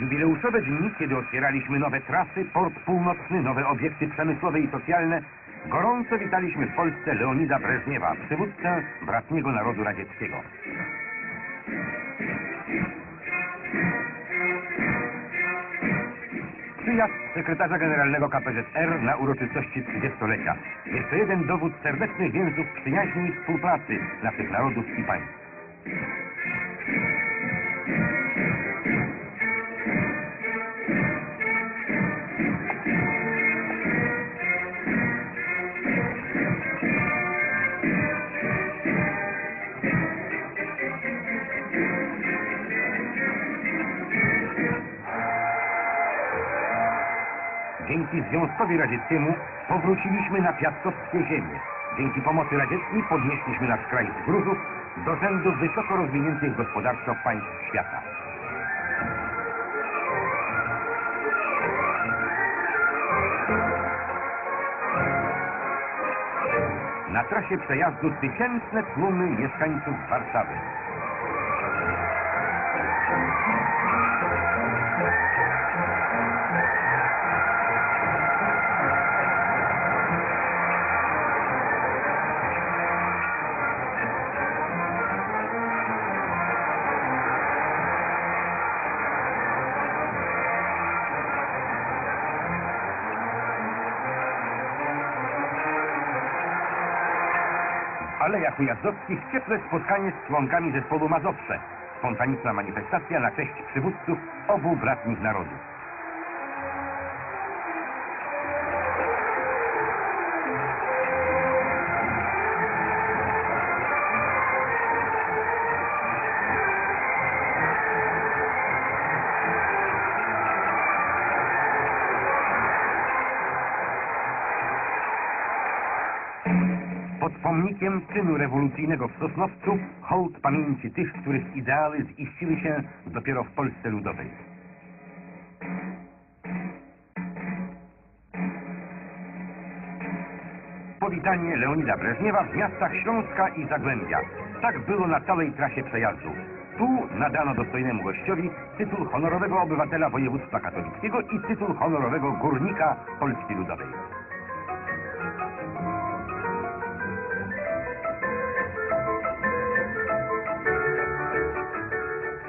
Jubileuszowe dni, kiedy otwieraliśmy nowe trasy, port północny, nowe obiekty przemysłowe i socjalne, gorąco witaliśmy w Polsce Leonida Breżniewa, przywódcę bratniego narodu radzieckiego. Przyjazd sekretarza generalnego KPZR na uroczystości 30-lecia. Jeszcze jeden dowód serdecznych więzów przyjaźni i współpracy naszych narodów i państw. Dzięki Związkowi Radzieckiemu powróciliśmy na piastowskie ziemie. Dzięki pomocy radzieckiej podnieśliśmy nasz kraj z gruzów do rzędu wysoko rozwiniętych gospodarczo państw świata. Na trasie przejazdu tysięczne tłumy mieszkańców Warszawy. Alejach Ujazdowskich ciepłe spotkanie z członkami zespołu Mazowsze. Spontaniczna manifestacja na cześć przywódców obu bratnich narodów. Pod pomnikiem czynu rewolucyjnego w Sosnowcu hołd pamięci tych, których ideały ziściły się dopiero w Polsce Ludowej. Powitanie Leonida Breżniewa w miastach Śląska i Zagłębia. Tak było na całej trasie przejazdu. Tu nadano dostojnemu gościowi tytuł honorowego obywatela województwa katolickiego i tytuł honorowego górnika Polski Ludowej.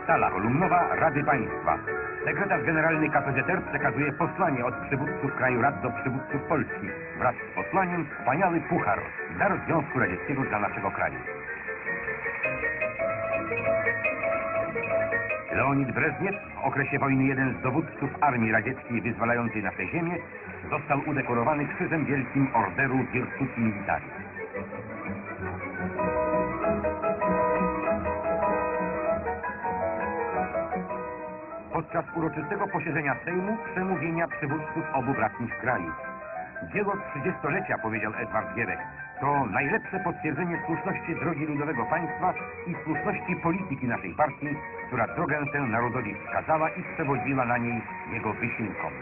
Sala kolumnowa Rady Państwa. Sekretarz Generalny KPZR przekazuje posłanie od przywódców kraju rad do przywódców Polski. Wraz z posłaniem wspaniały puchar, dar Związku Radzieckiego dla naszego kraju. Leonid Breżniew, w okresie wojny jeden z dowódców armii radzieckiej wyzwalającej nasze ziemię, został udekorowany Krzyżem Wielkim Orderu Virtuti Militari. Podczas uroczystego posiedzenia Sejmu przemówienia przywódców obu bratnich krajów. Dzieło trzydziestolecia, powiedział Edward Gierek, to najlepsze potwierdzenie słuszności drogi ludowego państwa i słuszności polityki naszej partii, która drogę tę narodowi wskazała i przewodziła na niej jego wysiłkom.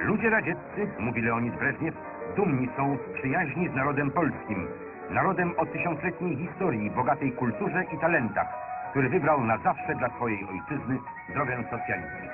Ludzie radzieccy, mówi Leonid Breżniew, dumni są przyjaźni z narodem polskim, Narodem o tysiącletniej historii, bogatej kulturze i talentach, który wybrał na zawsze dla swojej ojczyzny drogę socjalizmu.